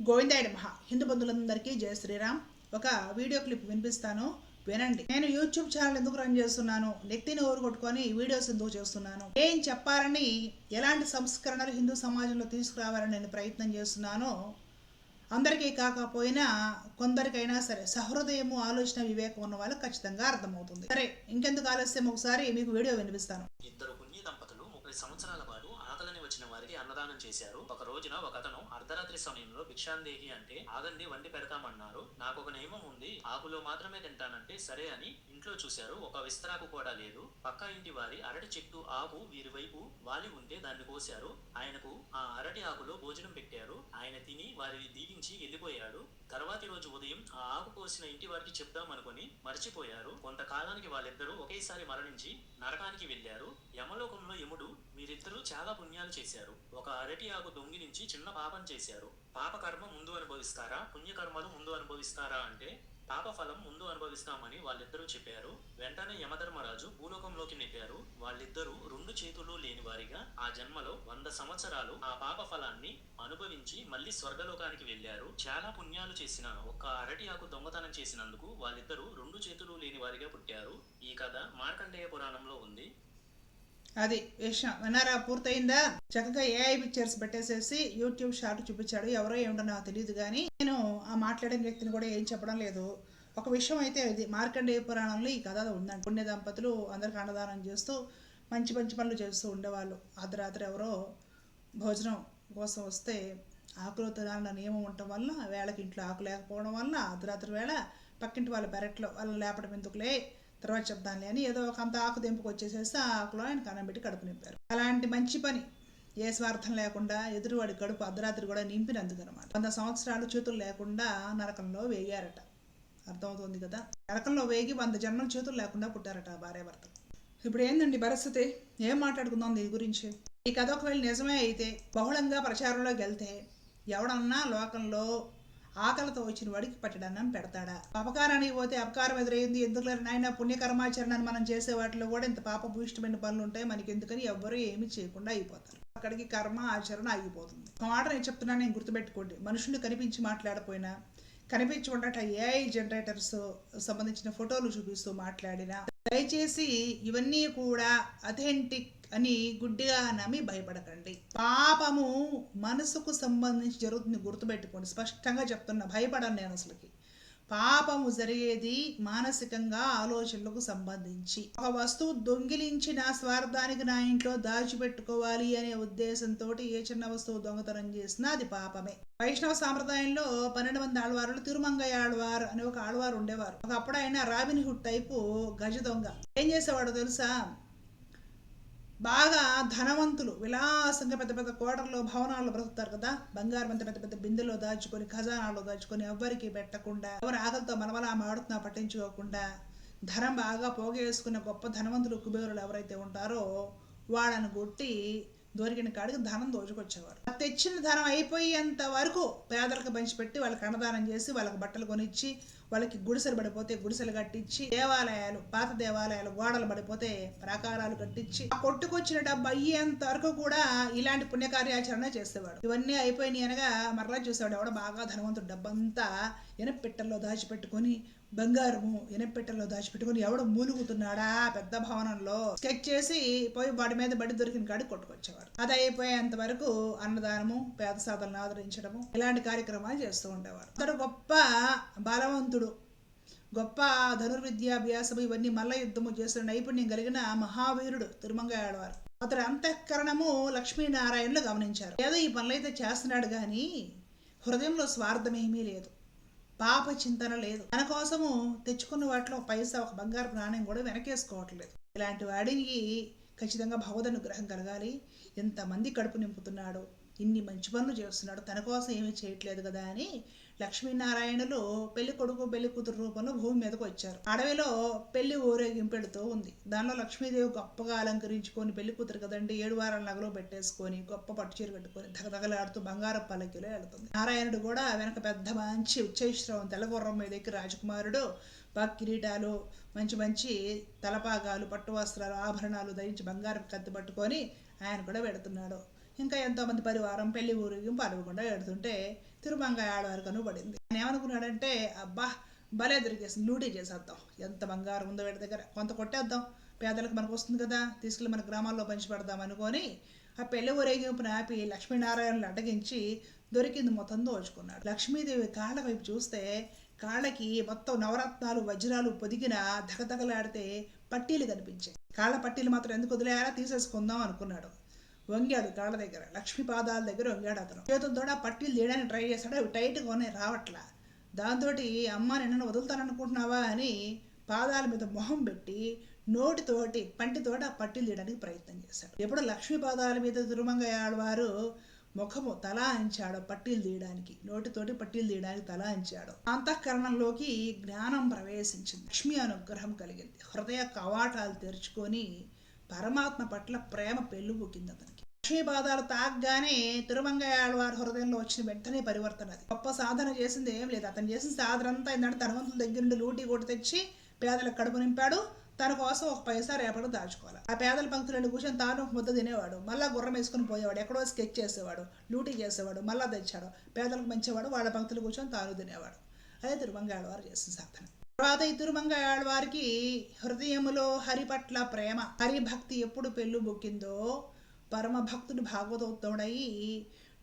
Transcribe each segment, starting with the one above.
గోవిందాయుడు మహా హిందూ బంధువులందరికీ జయ శ్రీరామ్. ఒక వీడియో క్లిప్ వినిపిస్తాను. వినండి. నేను యూట్యూబ్ ఛానల్ ఎందుకు రన్ చేస్తున్నాను? నెత్తిని ఓరు కొట్టుకొని వీడియోస్ ఎందుకు చేస్తున్నాను? ఏం చెప్పాలని ఎలాంటి సంస్కరణలు హిందూ సమాజంలో తీసుకురావాలని నేను ప్రయత్నం చేస్తున్నానో అందరికీ కాకపోయినా కొందరికైనా సరే సహృదయము ఆలోచన వివేకం ఉన్న వాళ్ళకి ఖచ్చితంగా అర్థమవుతుంది. సరే ఇంకెందుకు ఆలస్యం? ఒకసారి మీకు వీడియో వినిపిస్తాను. ఇద్దరు పుణ్య దంపతులు ముప్పై సంవత్సరాల పాటు ఆకలిని వచ్చిన వారికి అన్నదానం చేశారు. ఒక రోజున ఒక అతను అర్ధరాత్రి సమయంలో భిక్షాందేహి అంటే ఆగండి వండి పెడతామన్నారు. నాకు ఒక నియమం ఉంది. ఆకులో మాత్రమే తింటానంటే సరే అని ఇంట్లో చూశారు. ఒక విస్తరాకు కూడా లేదు. పక్క ఇంటి వారి అరటి చెట్టు ఆకు వీరి వైపు వాలి ఉంటే దాన్ని కోశారు. ఆయనకు ఆ అరటి ఆకులో భోజనం పెట్టారు. ఆయన తిని వారిని దీవించి వెళ్ళిపోయాడు. తర్వాతి రోజు ఉదయం ఆ ఆకు కోసిన ఇంటి వారికి చెప్దామనుకుని మర్చిపోయారు. కొంతకాలానికి వాళ్ళిద్దరూ ఒకేసారి మరణించి నరకానికి వెళ్ళారు. యమలోకంలో యముడు మీరిద్దరూ చాలా పుణ్యాలు చేశారు. ఒక అరటి ఆకు దొంగిలించి చిన్న పాపం చేశారు. పాపకర్మ ముందు అనుభవిస్తారా? పుణ్యకర్మలు ముందు అనుభవిస్తారా అంటే పాప ఫలం ముందు అనుభవిస్తామని వాళ్ళిద్దరూ చెప్పారు. వెంటనే యమధర్మరాజు భూలోకంలోకి నెట్టారు. వాళ్ళిద్దరూ రెండు చేతులు లేని వారిగా ఆ జన్మలో వంద సంవత్సరాలు ఆ పాప ఫలాన్ని అనుభవించి మళ్ళీ స్వర్గలోకానికి వెళ్ళారు చాలా పుణ్యాలు చేసిన ఒక అరటి ఆకు దొంగతనం చేసినందుకు వాళ్ళిద్దరూ రెండు చేతులు లేని వారిగా పుట్టారు. ఈ కథ మార్కండేయ పురాణంలో ఉంది. అది విషయం. విన్నారా? పూర్తయిందా? చక్కగా ఏఐ పిక్చర్స్ పెట్టేసేసి యూట్యూబ్ షార్ట్ చూపించాడు. ఎవరో ఏమిటో నాకు తెలియదు కానీ నేను ఆ మాట్లాడిన వ్యక్తిని కూడా ఏం చెప్పడం లేదు. ఒక విషయం అయితే ఇది. మార్కండేయ పురాణంలో ఈ కథ ఉందండి పుణ్య దంపతులు అందరికి అన్నదానం చేస్తూ మంచి మంచి పనులు చేస్తూ ఉండేవాళ్ళు. అర్ధరాత్రి ఎవరో భోజనం కోసం వస్తే ఆకులు తినాలన్న నియమం ఉండటం వల్ల వేళకి ఇంట్లో ఆకు లేకపోవడం వల్ల అర్ధరాత్రి వేళ పక్కింటి వాళ్ళ పెరట్లో వాళ్ళని లేపడం ఎందుకులే? తర్వాత చెప్దాంలే అని ఏదో ఒక అంత ఆకు దింపుకు వచ్చేసేసి ఆ ఆకులో ఆయన కన్నం పెట్టి కడుపు నింపారు. అలాంటి మంచి పని. ఏ స్వార్థం లేకుండా ఎదురువాడి కడుపు అర్ధరాత్రి కూడా నింపినందుకు అనమాట వంద సంవత్సరాలు చేతులు లేకుండా నరకంలో వేయారట. అర్థమవుతుంది కదా? నరకంలో వేగి వంద జన్మల చేతులు లేకుండా పుట్టారట భార్యాభర్తలు ఇప్పుడు ఏందండి పరిస్థితి? ఏం మాట్లాడుకుందాం దీని గురించి? ఈ కథ ఒకవేళ నిజమే అయితే బహుళంగా ప్రచారంలోకి వెళ్తే ఎవడన్నా లోకంలో ఆకలితో వచ్చిన వాడికి పట్టడన్నం పెడతాడా? అపకారానికి పోతే అపకారం ఎదురైంది. ఎందుకు లేరు నాయన? పుణ్యకర్మాచరణని మనం చేసే వాటిలో కూడా ఇంత పాప భూయిష్టమైన పనులు ఉంటాయి. మనకి ఎందుకని ఎవ్వరూ ఏమీ చేయకుండా అయిపోతారు. అక్కడికి కర్మ ఆచరణ ఆగిపోతుంది. ఒక మాట నేను చెప్తున్నాను నేను గుర్తుపెట్టుకోండి. మనుషులు కనిపించి మాట్లాడపోయినా కనిపించకుండా ఏఐ జనరేటర్స్ సంబంధించిన ఫోటోలు చూపిస్తూ మాట్లాడినా దయచేసి ఇవన్నీ కూడా అథెంటిక్ అని గుడ్డిగా నమ్మి భయపడకండి. పాపము మనసుకు సంబంధించి జరుగుతుంది గుర్తుపెట్టుకోండి. స్పష్టంగా చెప్తున్నా భయపడను నేను అసలుకి. పాపము జరిగేది మానసికంగా ఆలోచనలకు సంబంధించి. ఒక వస్తువు దొంగిలించి నా స్వార్థానికి నా ఇంట్లో దాచిపెట్టుకోవాలి అనే ఉద్దేశంతో ఏ చిన్న వస్తువు దొంగతనం చేసినా అది పాపమే. వైష్ణవ సాంప్రదాయంలో పన్నెండు మంది ఆడవారులు తిరుమంగయ్య ఆడవారు అని ఒక ఆడవారు ఉండేవారు. ఒకప్పుడు ఆయన రాబిన్ హుడ్ టైపు గజ దొంగ. ఏం చేసేవాడో తెలుసా? బాగా ధనవంతులు విలాసంగా పెద్ద పెద్ద కోటల్లో భవనాల్లో బ్రతుకుతారు కదా? బంగారం అంత పెద్ద పెద్ద బిందెలో దాచుకొని ఖజానాలో దాచుకొని ఎవ్వరికి పెట్టకుండా ఎవరు ఆకలితో మనమలా మాడుతున్నా పట్టించుకోకుండా ధనం బాగా పోగేసుకున్న గొప్ప ధనవంతులు కుబేరులు ఎవరైతే ఉంటారో వాళ్ళని కొట్టి దొరికిన కాడికి ధనం దోచుకొచ్చేవారు. తెచ్చిన ధనం అయిపోయేంత వరకు పేదలకు పంచిపెట్టి వాళ్ళకి అన్నదానం చేసి వాళ్ళకి బట్టలు కొనిచ్చి వాళ్ళకి గుడిసెలు పడిపోతే గుడిసెలు కట్టించి దేవాలయాలు పాత దేవాలయాలు గోడలు పడిపోతే ప్రాకారాలు కట్టించి ఆ కొట్టుకొచ్చిన డబ్బు అయ్యేంత వరకు కూడా ఇలాంటి పుణ్యకార్యాచరణ చేసేవాడు. ఇవన్నీ అయిపోయినాయి అనగా మరలా చూసేవాడు ఎవడ బాగా ధనవంతుడు డబ్బంతా ఎనపెట్టెల్లో దాచిపెట్టుకొని బంగారము ఎనపెట్టెల్లో దాచిపెట్టుకొని ఎవడో మూలుగుతున్నాడా పెద్ద భవనంలో. స్కెచ్ చేసి పోయి వాడి మీద బడి దొరికిన కాడికి కొట్టుకొచ్చేవారు అది అయిపోయేంత వరకు అన్నదానము పేద సాధనలు ఆదరించడము ఇలాంటి కార్యక్రమాలు చేస్తూ ఉండేవారు. అతడు గొప్ప బలవంతుడు గొప్ప ధనుర్విద్యాభ్యాసము ఇవన్నీ మల్ల యుద్ధము చేసిన నైపుణ్యం కలిగిన మహావీరుడు తిరుమంగాయడవారు అతడు అంతఃకరణము లక్ష్మీనారాయణలు గమనించారు. ఏదో ఈ పనులైతే చేస్తున్నాడు కానీ హృదయంలో స్వార్థమేమీ లేదు. పాప చింతన లేదు. తన కోసము తెచ్చుకున్న వాటిలో పైసా ఒక బంగారు ప్రాణం కూడా వెనకేసుకోవట్లేదు. ఇలాంటి వాడికి ఖచ్చితంగా భగవదనుగ్రహం కలగాలి. ఎంతమంది కడుపు నింపుతున్నాడు. ఇన్ని మంచి పనులు చేస్తున్నాడు తన కోసం ఏమీ చేయట్లేదు కదా అని లక్ష్మీనారాయణులు పెళ్ళి కొడుకు పెళ్ళి కూతురు రూపంలో భూమి మీదకు వచ్చారు. అడవిలో పెళ్ళి ఊరేగింపెడుతూ ఉంది. దానిలో లక్ష్మీదేవి గొప్పగా అలంకరించుకొని పెళ్ళి కూతురు కదండి ఏడు వారాల నగలో పెట్టేసుకొని గొప్ప పట్టు చీర కట్టుకొని ధగధగలాడుతూ బంగారం పల్లకిలో వెళుతుంది. నారాయణుడు కూడా వెనక పెద్ద మంచి ఉచ్చైశ్రవం తెల్లగుర్రం మీద ఎక్కి రాజకుమారుడు బాగా కిరీటాలు మంచి మంచి తలపాగాలు పట్టు వస్త్రాలు ఆభరణాలు ధరించి బంగారం కత్తి పట్టుకొని ఆయన కూడా పెడుతున్నాడు. ఇంకా ఎంతోమంది పరివారం పెళ్ళి ఊరికి పడవకుండా ఎడుతుంటే తిరుమంగ ఆడవారు కనుపడింది ఆయన ఏమనుకున్నాడంటే అబ్బా భలే దొరికేసి లూటీ చేసేద్దాం. ఎంత బంగారం ఉందో వీడి దగ్గర. కొంత కొట్టేద్దాం. పేదలకు మనకు వస్తుంది కదా తీసుకెళ్ళి మన గ్రామాల్లో పంచి పెడదాం అనుకొని ఆ పెళ్ళి ఊరేగింపుని ఆపి లక్ష్మీనారాయణలు అడ్డగించి దొరికింది మొత్తం దోచుకున్నాడు. లక్ష్మీదేవి కాళ్ళ వైపు చూస్తే కాళ్ళకి మొత్తం నవరత్నాలు వజ్రాలు పొదిగిన ధగధగలాడితే పట్టీలు కనిపించాయి. కాళ్ళ పట్టీలు మాత్రం ఎందుకు వదిలేయాలా? తీసేసుకుందాం అనుకున్నాడు. వంగాడు కాళ్ళ దగ్గర లక్ష్మీ పాదాల దగ్గర వంగాడు అతను. చేతులతో ఆ పట్టీలు తీయడానికి ట్రై చేశాడు అవి టైట్గా ఉన్నాయి రావట్లా. దాంతో అమ్మ నిన్ను వదులుతాననుకుంటున్నావా అని పాదాల మీద మొహం పెట్టి నోటితోటి పంటితోటి ఆ పట్టీలు తీయడానికి ప్రయత్నం చేశాడు. ఎప్పుడు లక్ష్మీ పాదాల మీద తిరుమంగయాడు ముఖము తల అంచాడు పట్టీలు తీయడానికి నోటితోటి పట్టీలు తీయడానికి తల అంచాడు అంతఃకరణంలోకి జ్ఞానం ప్రవేశించింది. లక్ష్మి అనుగ్రహం కలిగింది. హృదయ కవాటాలు తెరుచుకొని పరమాత్మ పట్ల ప్రేమ పెళ్ళిపోకింది అతనికి లక్ష్మీపాదాలు తాగ్గానే తిరుమంగయాళ్ళ వారి హృదయంలో వచ్చిన వెంటనే పరివర్తన అది. గొప్ప సాధన చేసింది ఏం లేదు. అతను చేసిన సాధన అంతా ఏంటంటే ధనవంతుల దగ్గర నుండి లూటి కొట్టి తెచ్చి పేదలకు కడుపు నింపాడు. తన కోసం ఒక పైసా రేపటి దాచుకోవాలి. ఆ పేదల పంక్తులను కూర్చొని తాను ఒక ముద్ద తినేవాడు. మళ్ళా గుర్రం వేసుకుని పోయేవాడు. ఎక్కడో స్కెచ్ చేసేవాడు. లూటీ చేసేవాడు. మళ్ళా తెచ్చాడు. పేదలకు మంచివాడు. వాళ్ళ పంక్తులు కూర్చొని తాను తినేవాడు. అదే తిరుమంగాళ్ళవారు చేసిన సాధన. తర్వాత ఈ తిరుమంగాళ్ళవారికి హృదయములో హరి పట్ల ప్రేమ హరి భక్తి ఎప్పుడు పెళ్ళు బొక్కిందో పరమ భక్తుడు భాగవతోత్తముడై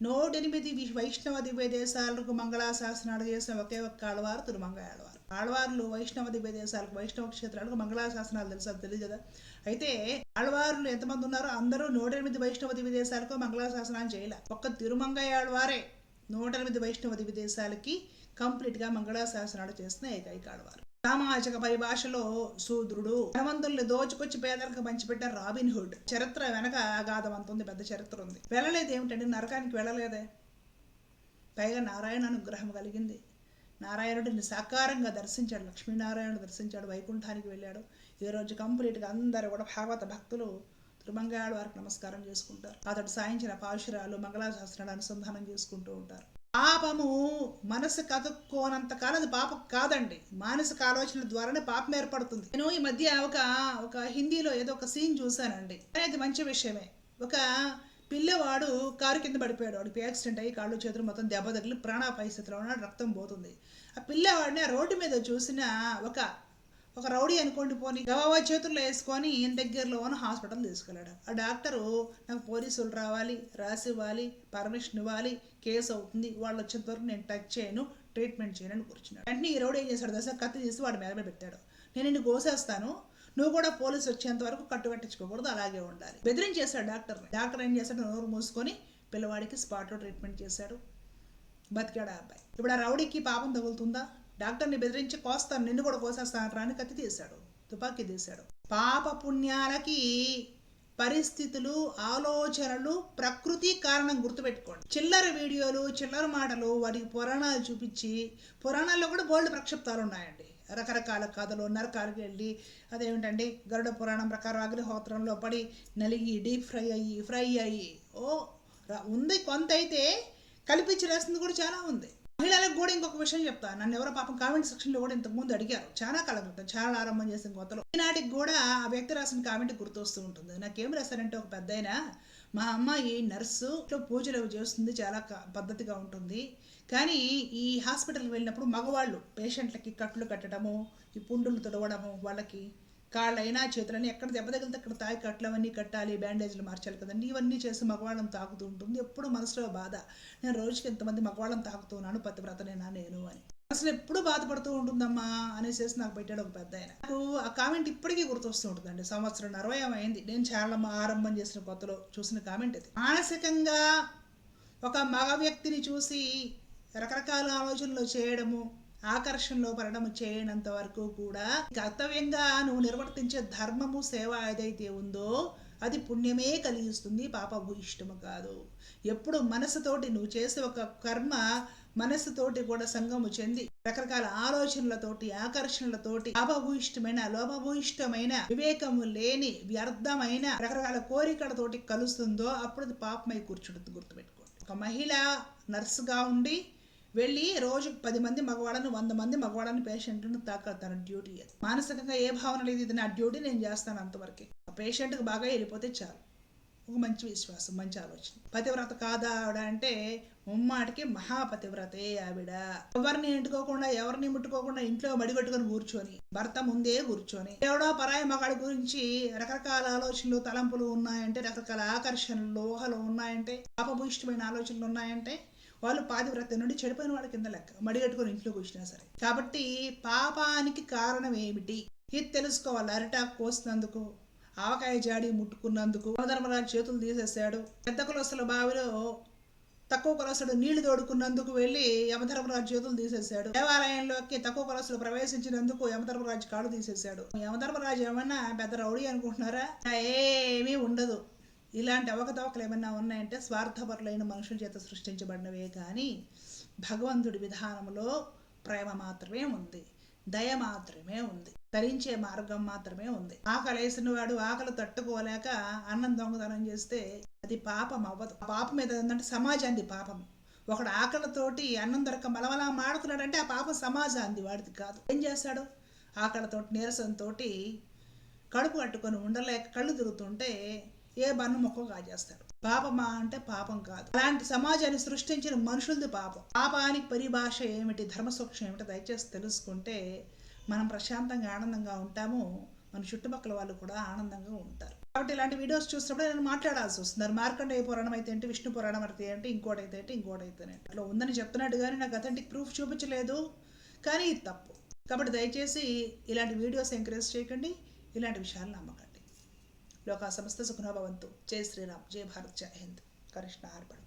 నూటెనిమిది వైష్ణవ దివ్య దేశాలకు మంగళాశాసనాలు చేసిన ఒకే ఒక్క ఆడవారు తిరుమంగ ఆడవారు ఆడవార్లు వైష్ణవ దివ్య దేశాలకు వైష్ణవ క్షేత్రాలకు మంగళాశాసనాలు తెలుసా తెలియదు? కదా అయితే ఆడవారులు ఎంతమంది ఉన్నారో అందరూ నూట ఎనిమిది వైష్ణవ దివ్య దేశాలకు మంగళాశాసనాలు చేయలే. ఒక్క తిరుమంగయ్య ఆడవారే నూట ఎనిమిది వైష్ణవ దివ్య దేశాలకి కంప్లీట్గా మంగళాశాసనాలు చేసిన ఏకైక ఆడవారు సామాజిక పరిభాషలో శూద్రుడు ధనవంతుల్ని దోచుకొచ్చి పేదలకు పంచిపెట్టిన రాబిన్ హుడ్. చరిత్ర వెనక అగాధం ఉంది పెద్ద చరిత్ర ఉంది. వెళ్ళలేదు ఏమిటండి? నరకానికి వెళ్ళలేదే? పైగా నారాయణ అనుగ్రహం కలిగింది. నారాయణుడిని సాకారంగా దర్శించాడు. లక్ష్మీనారాయణుడు దర్శించాడు. వైకుంఠానికి వెళ్ళాడు. ఈ రోజు కంప్లీట్గా అందరూ కూడా భాగవత భక్తులు తిరుమంగాడు వారికి నమస్కారం చేసుకుంటారు. అతడు సాయించిన పాశురాలు మంగళాశాస్త్రాలు అనుసంధానం చేసుకుంటూ ఉంటారు. పాపము మనసు కదుక్కోనంతకాలం అది పాపం కాదండి. మానసిక ఆలోచనల ద్వారానే పాపం ఏర్పడుతుంది. నేను ఈ మధ్య ఒక ఒక హిందీలో ఏదో ఒక సీన్ చూశానండి. అనేది మంచి విషయమే. ఒక పిల్లవాడు కారు కింద పడిపోయాడు. వాడికి యాక్సిడెంట్ అయ్యి కాళ్ళు చేతులు మొత్తం దెబ్బ తగిలి ప్రాణాపాయ స్థితిలో ఉన్నాడు రక్తం పోతుంది. ఆ పిల్లవాడిని ఆ రోడ్డు మీద చూసిన ఒక ఒక రౌడీ అనుకోండి పోని గవావా చేతుల్లో వేసుకొని ఈయన దగ్గరలో ఉన్న హాస్పిటల్ తీసుకెళ్ళాడు. ఆ డాక్టరు నాకు పోలీసులు రావాలి రాసి ఇవ్వాలి పర్మిషన్ ఇవ్వాలి కేసు అవుతుంది. వాళ్ళు వచ్చేంత వరకు నేను టచ్ చేయను ట్రీట్మెంట్ చేయను అని కూర్చున్నాడు. వెంటనే ఈ ఏం చేశాడు దశ కత్తి చేసి వాడి మీద పెట్టాడు. నేను నిన్ను కోసేస్తాను నువ్వు కూడా పోలీసు వచ్చేంత వరకు కట్టు కట్టించుకోకూడదు అలాగే ఉండాలి. బెదిరించేశాడు డాక్టర్. డాక్టర్ ఏం చేశాడు? నోరు మూసుకొని పిల్లవాడికి స్పాట్లో ట్రీట్మెంట్ చేశాడు. బతికాడు ఆ అబ్బాయి. ఇప్పుడు ఆ రౌడీకి పాపం తగులుతుందా? డాక్టర్ని బెదిరించి కోస్తాను నిన్ను కూడా కోసేస్తాను రాని కత్తి తీశాడు. తుపాకీ తీశాడు. పాప పుణ్యాలకి పరిస్థితులు ఆలోచనలు ప్రకృతి కారణం గుర్తుపెట్టుకోండి. చిల్లర వీడియోలు చిల్లర మాటలు వాటికి పురాణాలు చూపించి పురాణాల్లో కూడా బోల్డ్ ప్రక్షిప్తాలు ఉన్నాయండి. రకరకాల కథలు నరకాలకు వెళ్ళి అదేమిటండి? గరుడ పురాణం ప్రకారం అగ్నిహోత్రంలో పడి నలిగి డీప్ ఫ్రై అయ్యి ఫ్రై అయ్యి ఓ ఉంది కొంత అయితే కల్పించి రాసింది కూడా చాలా ఉంది. మహిళలకు కూడా ఇంకొక విషయం చెప్తా. నన్ను ఎవరో పాపం కామెంట్ సెక్షన్లో కూడా ఇంతకు ముందు అడిగారు. చాలా కాలం క్రితం చాలా ఆరంభం చేసిన కొత్తలో. ఈనాటికి కూడా ఆ వ్యక్తి రాసిన కామెంట్ గుర్తొస్తూ ఉంటుంది. నాకేం రాశారంటే ఒక పెద్ద మా అమ్మాయి నర్సు పూజలు అవి చేస్తుంది చాలా పద్ధతిగా ఉంటుంది. కానీ ఈ హాస్పిటల్కి వెళ్ళినప్పుడు మగవాళ్ళు పేషెంట్లకి కట్లు కట్టడము ఈ పుండులు తుడవడము వాళ్ళకి కాళ్ళైనా చేతులని ఎక్కడ దెబ్బ తగిలితే అక్కడ తాయి కట్టలు అవన్నీ కట్టాలి బ్యాండేజ్లు మార్చాలి కదండి. ఇవన్నీ చేసి మగవాళ్ళం తాకుతూ ఉంటుంది. ఎప్పుడు మనసులో బాధ నేను రోజుకి ఎంతమంది మగవాళ్ళం తాకుతున్నాను పతివ్రతనేనా నేను అని. అసలు ఎప్పుడు బాధపడుతూ ఉంటుందమ్మా అనేసి నాకు పెట్టాడు ఒక పెద్ద ఆయన. నాకు ఆ కామెంట్ ఇప్పటికీ గుర్తొస్తూ ఉంటుందండి. సంవత్సరం అరవై అయింది. నేను చాలా ఆరంభం చేసిన కొత్తలో చూసిన కామెంట్ అది మానసికంగా ఒక మగ వ్యక్తిని చూసి రకరకాల ఆలోచనలు చేయడము ఆకర్షణలో పడడం చేయనంత వరకు కూడా కర్తవ్యంగా నువ్వు నిర్వర్తించే ధర్మము సేవ ఏదైతే ఉందో అది పుణ్యమే కలిగిస్తుంది పాపము ఇష్టము కాదు. ఎప్పుడు మనసుతోటి నువ్వు చేసే ఒక కర్మ మనసుతోటి కూడా సంగము చెంది రకరకాల ఆలోచనలతోటి ఆకర్షణలతోటి లాభభూయిష్టమైన లోపభూయిష్టమైన వివేకము లేని వ్యర్థమైన రకరకాల కోరికలతోటి కలుస్తుందో అప్పుడు అది పాపమై కూర్చుంటుంది గుర్తుపెట్టుకోండి. ఒక మహిళ నర్సుగా ఉండి వెళ్ళి రోజుకు పది మంది మగవాళ్ళని వంద మంది మగవాళ్ళని పేషెంట్ను తాకాలి తన డ్యూటీ. అది మానసికంగా ఏ భావన లేదు ఇది నా డ్యూటీ నేను చేస్తాను అంతవరకే. ఆ పేషెంట్కి బాగా వెళ్ళిపోతే చాలు. ఒక మంచి విశ్వాసం మంచి ఆలోచన. పతివ్రత కాదా ఆవిడ అంటే ముమ్మాటికి మహాపతివ్రతే ఆవిడ. ఎవరిని ఎంటుకోకుండా ఎవరిని ముట్టుకోకుండా ఇంట్లో మడిగట్టుకొని కూర్చొని భర్త ముందే కూర్చొని ఎవడో పరాయి మగాడి గురించి రకరకాల ఆలోచనలు తలంపులు ఉన్నాయంటే రకరకాల ఆకర్షణలు ఊహలు ఉన్నాయంటే పాపభూయిష్టమైన ఆలోచనలు ఉన్నాయంటే వాళ్ళు పాతివ్రత నుండి చెడిపోయిన వాళ్ళ కింద లెక్క మడిగట్టుకొని ఇంట్లో కూర్చున్నా సరే. కాబట్టి పాపానికి కారణం ఏమిటి? ఇది తెలుసుకోవాలి. అరిటాకు కోసినందుకు ఆవకాయ జాడి ముట్టుకున్నందుకు. ధర్మరాజు చేతులు తీసేశాడు. పెద్ద కులస్తుల బావిలో తక్కువ కులస్తుడు నీళ్ళు తోడుకున్నందుకు వెళ్ళి యమధర్మరాజు చేతులు తీసేశాడు. దేవాలయంలోకి తక్కువ కులస్తుడు ప్రవేశించినందుకు యమధర్మరాజు కాళ్ళు తీసేశాడు. యమధర్మరాజు ఏమన్నా పెద్ద రౌడీ అనుకుంటున్నారా? ఏమీ ఉండదు. ఇలాంటి అవకతవకలు ఏమైనా ఉన్నాయంటే స్వార్థపరులైన మనుషుల చేత సృష్టించబడినవే కానీ భగవంతుడి విధానంలో ప్రేమ మాత్రమే ఉంది దయ మాత్రమే ఉంది తరించే మార్గం మాత్రమే ఉంది. ఆకలి వేసిన వాడు ఆకలి తట్టుకోలేక అన్నం దొంగతనం చేస్తే అది పాపం అవ్వదు. పాపం మీద ఏంటంటే సమాజాన్ని పాపం. ఒకడు ఆకలితోటి అన్నం దొరక మలమలా మాడుతున్నాడంటే ఆ పాపం సమాజాన్ని వాడిది కాదు. ఏం చేస్తాడు? ఆకలితోటి నీరసంతో కడుపు కట్టుకొని ఉండలేక కళ్ళు తిరుగుతుంటే ఏ బన్ను మొక్క కాజేస్తారు? పాపమా అంటే పాపం కాదు. అలాంటి సమాజాన్ని సృష్టించిన మనుషులది పాపం. పాపానికి పరిభాష ఏమిటి? ధర్మసూక్ష్మం ఏమిటి? దయచేసి తెలుసుకుంటే మనం ప్రశాంతంగా ఆనందంగా ఉంటాము. మన చుట్టుపక్కల వాళ్ళు కూడా ఆనందంగా ఉంటారు. కాబట్టి ఇలాంటి వీడియోస్ చూసినప్పుడు నేను మాట్లాడాల్సి వస్తున్నారు మార్కండేయ పురాణం అయితే ఏంటి? విష్ణు పురాణం అయితే ఏంటి? ఇంకోటి అయితే ఏంటి? ఇంకోటి అయితే ఏంటి? అట్లా ఉందని చెప్తున్నాడు కానీ నాకు అథెంటిక్ ప్రూఫ్ చూపించలేదు. కానీ ఇది తప్పు. కాబట్టి దయచేసి ఇలాంటి వీడియోస్ ఎంకరేజ్ చేయకండి. ఇలాంటి విషయాలు నమ్మకండి. లోకా సమస్త సుఖనోభవంతు జై శ్రీరామ్. జై భారత్. జై హింద్. కృష్ణ అర్పణ.